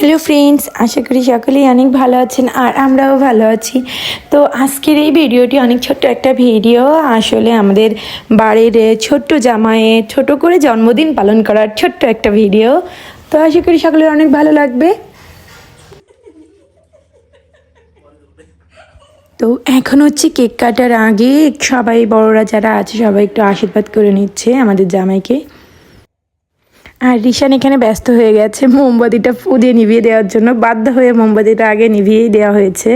Hello friends আশা করি সকলেই অনেক ভালো আছেন আর আমরাও ভালো আছি। তো আজকের এই ভিডিওটি অনেক ছোট্ট একটা ভিডিও। আসলে আমাদের বাড়ির ছোট্ট জামায়ে ছোট করে জন্মদিন পালন করার ছোট্ট একটা ভিডিও। তো আশা করি সকলের অনেক ভালো লাগবে। তো এখন হচ্ছে কেক কাটার আগে সবাই বড়রা যারা আছে, সবাই একটু আশীর্বাদ করে নিচ্ছে আমাদের জামাইকে। আর রিশান এখানে ব্যস্ত হয়ে গেছে। মোমবাতিটা ফু দিয়ে নিভিয়ে দেওয়ার জন্য বাধ্য হয়ে মোমবাতিটা আগে নিভিয়েই দেওয়া হয়েছে।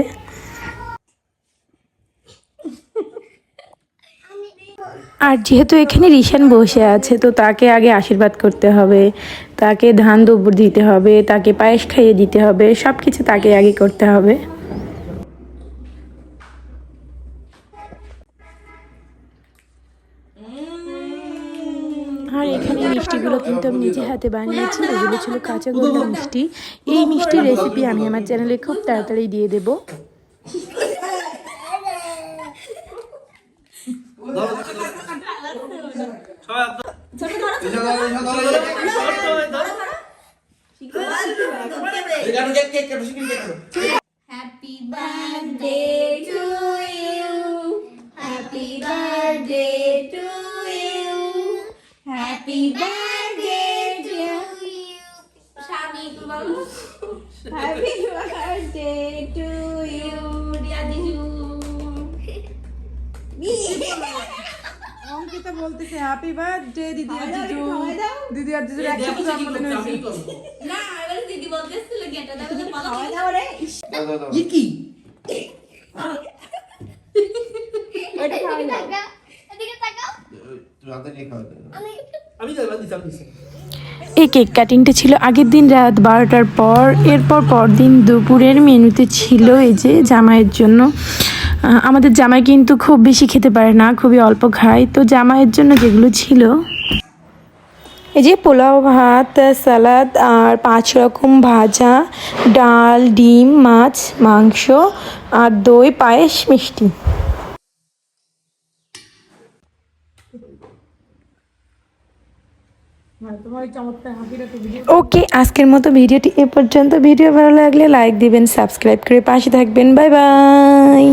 আর যেহেতু এখানে রিশান বসে আছে, তো তাকে আগে আশীর্বাদ করতে হবে। তাকে ধান দুপুর দিতে হবে, তাকে পায়েস খাইয়ে দিতে হবে সব কিছু তাকে আগে করতে হবে। আর এখানে মিষ্টিগুলো কিন্তু আমি নিজে হাতে বানিয়েছি এগুলো ছিল কাঁচা গোল্লা মিষ্টি এই মিষ্টির রেসিপি আমি আমার চ্যানেলে খুব তাড়াতাড়ি দিয়ে দেবো Happy birthday to you. Happy birthday. Happy birthday to you. স্বামী তোমার Happy birthday to you. দিয়া দিজু অঙ্কিতা বলতেছে হ্যাপি বার্থডে দিদি আর জিজু দিদি আর জিজুর একসাথে জন্মদিন হয়েছে না এবার দিদি বলতেছিল গেটা দাও খাওয়া দাও রে ওটা খাওয়া দাও এই কেক কাটিংটা ছিল আগের দিন রাত বারোটার পর। এরপর পরদিন দুপুরের মেনুতে ছিল এই যে জামাইয়ের জন্য। আমাদের জামাই কিন্তু খুব বেশি খেতে পারে না খুবই অল্প খায়। তো জামাইয়ের জন্য যেগুলো ছিল এই যে পোলাও ভাত সালাদ আর পাঁচ রকম ভাজা ডাল ডিম মাছ মাংস আর দই পায়েস মিষ্টি তোমার এই চমৎকার হাসিটা তো ভিডিও ওকে, আজকের মতো ভিডিওটি এ পর্যন্ত। ভিডিও ভালো লাগলে লাইক দিবেন সাবস্ক্রাইব করে পাশে থাকবেন। Bye bye